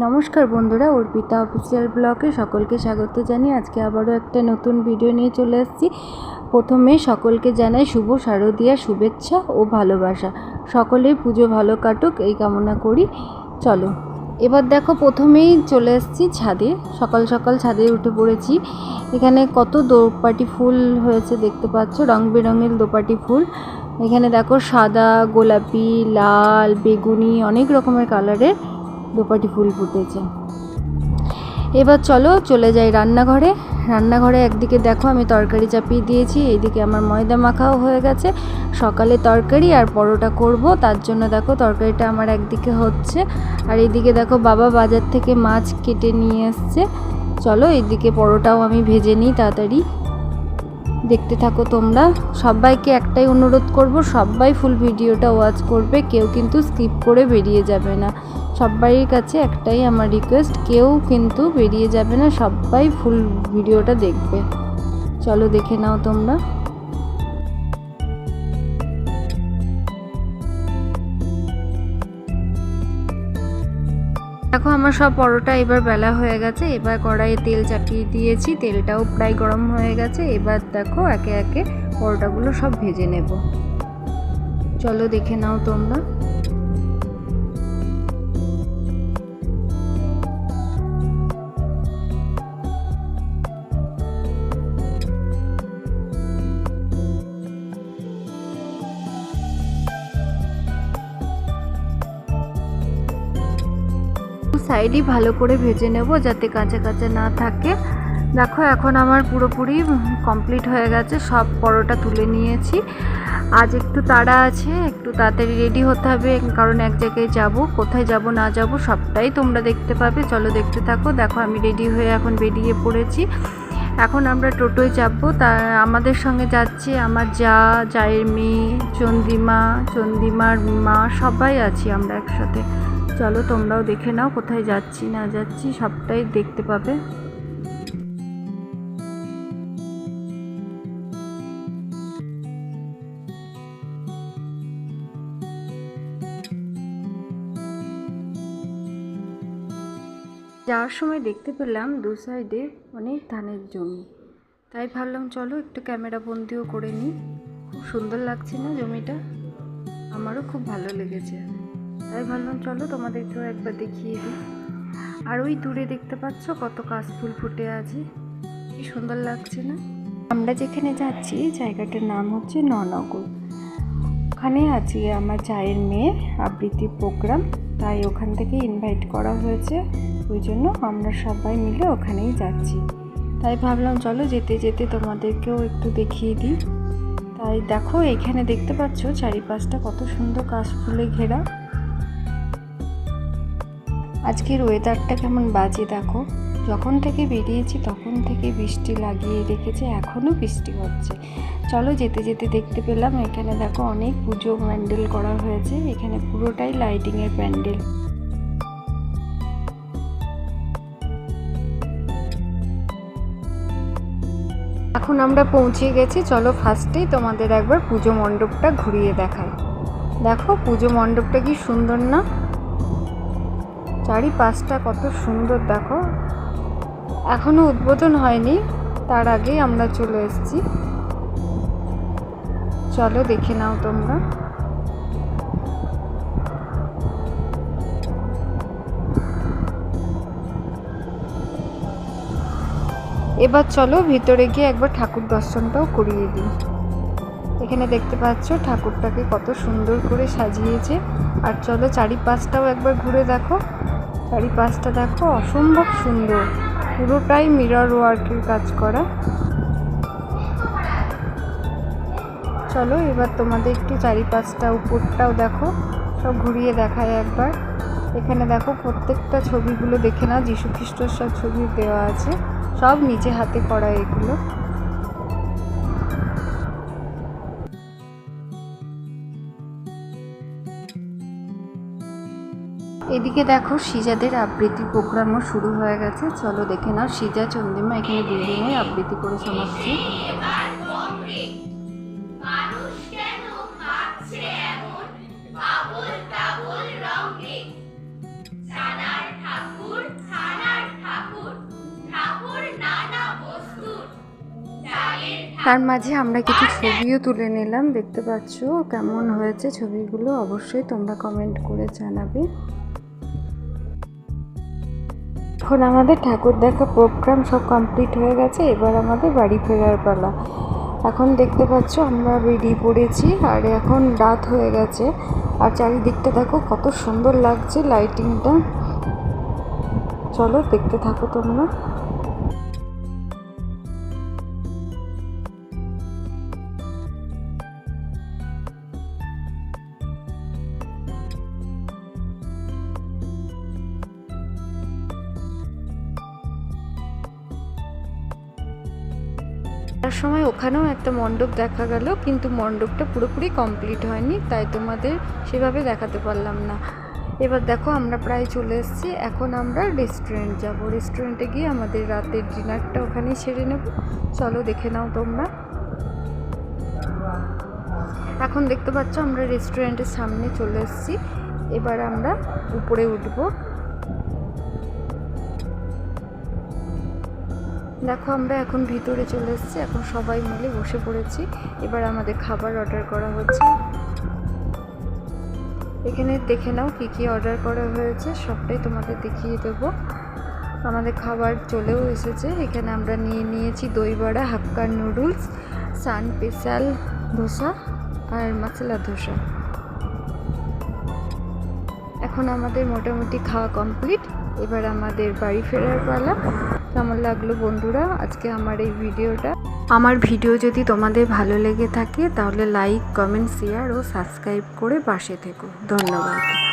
নমস্কার বন্ধুরা, অর্পিতা অফিসিয়াল ব্লগে সকলকে স্বাগত জানিয়ে আজকে আবারও একটা নতুন ভিডিও নিয়ে চলে এসেছি প্রথমে সকলকে জানাই শুভ শারদীয়া শুভেচ্ছা ও ভালোবাসা। সকলেই পুজো ভালো কাটুক, এই কামনা করি। চলো, এবার দেখো প্রথমেই চলে এসেছি ছাদে। সকাল সকাল ছাদে উঠে পড়েছি। এখানে কত দোপাটি ফুল হয়েছে দেখতে পাচ্ছ, রং বেরঙের দোপাটি ফুল। এখানে দেখো সাদা, গোলাপি, লাল, বেগুনি, অনেক রকমের কালারের দোপাটি ফুল ফুটেছে। এবার চলো চলে যাই রান্নাঘরে। রান্নাঘরে একদিকে দেখো আমি তরকারি চাপিয়ে দিয়েছি, এইদিকে আমার ময়দা মাখাও হয়ে গেছে। সকালে তরকারি আর পরোটা করব, তার জন্য দেখো তরকারিটা আমার একদিকে হচ্ছে। আর এইদিকে দেখো বাবা বাজার থেকে মাছ কেটে নিয়ে এসছে। চলো এইদিকে পরোটাও আমি ভেজে নিই তাড়াতাড়ি। দেখতে থাকো তোমরা। সবাইকে একটাই অনুরোধ করব, সবাই ফুল ভিডিওটা ওয়াচ করবে, কেউ কিন্তু স্কিপ করে বেরিয়ে যাবে না। সবাইয়ের কাছে একটাই আমার রিকোয়েস্ট কেউ কিন্তু বেরিয়ে যাবে না সবাই ফুল ভিডিওটা দেখবে। চলো দেখে নাও তোমরা। দেখো আমার সব পরোটা এবার বেলা হয়ে গেছে, এবার কড়াইয়ে তেল চাপিয়ে দিয়েছি, তেলটাও প্রায় গরম হয়ে গেছে, এবার দেখো একে একে পরোটাগুলো সব ভেজে নেব। চলো দেখে নাও তোমরা। সাইডই ভালো করে ভেজে নেব যাতে কাঁচা কাঁচা না থাকে। দেখো, এখন আমার পুরোপুরি কমপ্লিট হয়ে গেছে, সব পরোটা তুলে নিয়েছি। আজ একটু তাড়া আছে, একটু তাড়াতাড়ি রেডি হতে হবে, কারণ এক জায়গায় যাব, কোথায় যাব, না যাব, সবটাই তোমরা দেখতে পাবে। চলো দেখতে থাকো, দেখো আমি রেডি হয়ে এখন বেরিয়ে পড়েছি। এখন আমরা টোটোয় যাব, তা আমাদের সঙ্গে যাচ্ছে আমার যা, জায়ের মেয়ে, চন্দিমা, চন্দিমার মা, সবাই আছি আমরা একসাথে। চলো তোমরাও দেখে নাও কোথায় যাচ্ছি না যাচ্ছি, সবটাই দেখতে পাবে। যাওয়ার সময় দেখতে পেলাম দু সাইডে অনেক ধানের জমি। তাই ভাবলাম চলো একটু ক্যামেরা বন্দিও করে নিই। খুব সুন্দর লাগছে না জমিটা? আমারও খুব ভালো লেগেছে। তাই ভাবলাম, চলো তোমাদেরকেও একবার দেখিয়ে দিই। আর ওই দূরে দেখতে পাচ্ছ কত কাশফুল ফুটে আছে। কি সুন্দর লাগছে না? আমরা যেখানে যাচ্ছি, জায়গাটার নাম হচ্ছে ননগর। ওখানে আছি আমার চায়ের মেয়ে আবৃত্তি প্রোগ্রাম তাই ওখান থেকে ইনভাইট করা হয়েছে। ওই জন্য আমরা সবাই মিলে ওখানেই যাচ্ছি। তাই ভাবলাম, চলো যেতে যেতে তোমাদেরকেও একটু দেখিয়ে দিই। তাই দেখো, এখানে দেখতে পাচ্ছ চারিপাশটা কত সুন্দর কাশফুলে ঘেরা। আজকের ওয়েদারটা কেমন বাজে দেখো? যখন থেকে বেরিয়েছি, তখন থেকে বৃষ্টি লাগিয়ে রেখেছে এখনও বৃষ্টি হচ্ছে। চলো যেতে যেতে দেখতে পেলাম, এখানে দেখো অনেক পুজো প্যান্ডেল করা হয়েছে, এখানে পুরোটাই লাইটিংয়ের প্যান্ডেল। এখন আমরা পৌঁছে গেছি, চলো ফার্স্টেই তোমাদের একবার পুজো মণ্ডপটা ঘুরিয়ে দেখাই। দেখো পুজো মণ্ডপটা কি সুন্দর না? চারিপাশটা কত সুন্দর, দেখো। এখনও উদ্বোধন হয়নি, তার আগেই আমরা চলে এসেছি। চলো দেখে নাও তোমরা। এবার চলো ভিতরে গিয়ে একবার ঠাকুর দর্শনটাও করিয়ে দিই। এখানে দেখতে পাচ্ছ, ঠাকুরটাকে কত সুন্দর করে সাজিয়েছে। আর চলো চারিপাশটাও একবার ঘুরে দেখো। চারিপাশটা দেখো অসম্ভব সুন্দর। পুরোটাই মিরর ওয়ার্কের কাজ করা। চলো এবার তোমাদের একটু চারিপাশটা, উপরটাও দেখো। সব ঘুরিয়ে দেখায় একবার। এখানে দেখো প্রত্যেকটা ছবিগুলো দেখে না যীশু খ্রিস্টর সব ছবি দেওয়া আছে। সব নিচে হাতে করা এগুলো। এদিকে দেখো সিজাদের আবৃত্তি প্রোগ্রামও শুরু হয়ে গেছে। চলো দেখে নাও সিজা, চন্দ্রিমা এখানে দুজনে আবৃত্তি করে শোনাচ্ছে। তার মাঝে আমরা কিছু ছবিও তুলে নিলাম, দেখতে পাচ্ছ কেমন হয়েছে ছবিগুলো? অবশ্যই তোমরা কমেন্ট করে জানাবে। এখন আমাদের ঠাকুর দেখা প্রোগ্রাম সব কমপ্লিট হয়ে গেছে, এবার আমাদের বাড়ি ফেরার পালা। এখন দেখতে পাচ্ছ আমরা বেরিয়ে পড়েছি, আর এখন রাত হয়ে গেছে। আর চারিদিকটা দেখো কত সুন্দর লাগছে লাইটিংটা চলো দেখতে থাকো তোমরা। তার সময় ওখানেও একটা মণ্ডপ দেখা গেল, কিন্তু মণ্ডপটা পুরোপুরি কমপ্লিট হয়নি, তাই তোমাদের সেভাবে দেখাতে পারলাম না। এবার দেখো আমরা প্রায় চলে এসেছি, এখন আমরা রেস্টুরেন্ট যাব। রেস্টুরেন্টে গিয়ে আমাদের রাতের ডিনারটা ওখানেই সেরে নেব। চলো দেখে নাও তোমরা। এখন দেখতে পাচ্ছ আমরা রেস্টুরেন্টের সামনে চলে এসেছি। এবার আমরা উপরে উঠবো। দেখো, আমরা এখন ভিতরে চলে এসেছি। এখন সবাই মিলে বসে পড়েছি। এবার আমাদের খাবার অর্ডার করা হচ্ছে। এখানে দেখে নাও কী কী অর্ডার করা হয়েছে। সবটাই তোমাদের দেখিয়ে দেবো। আমাদের খাবার চলেও এসেছে। এখানে আমরা নিয়ে নিয়েছি দই বড়া হাক্কার নুডলস সান স্পেশাল ধোসা আর মশলা ধোসা। এখন আমাদের মোটামুটি খাওয়া কমপ্লিট এবার আমাদের বাড়ি ফেরার পালা। কেমন লাগল বন্ধুরা? আজকে আমার এই ভিডিওটা। আমার ভিডিও যদি তোমাদের ভালো লেগে থাকে, তাহলে লাইক কমেন্ট শেয়ার ও সাবস্ক্রাইব করে পাশে থেকো। ধন্যবাদ।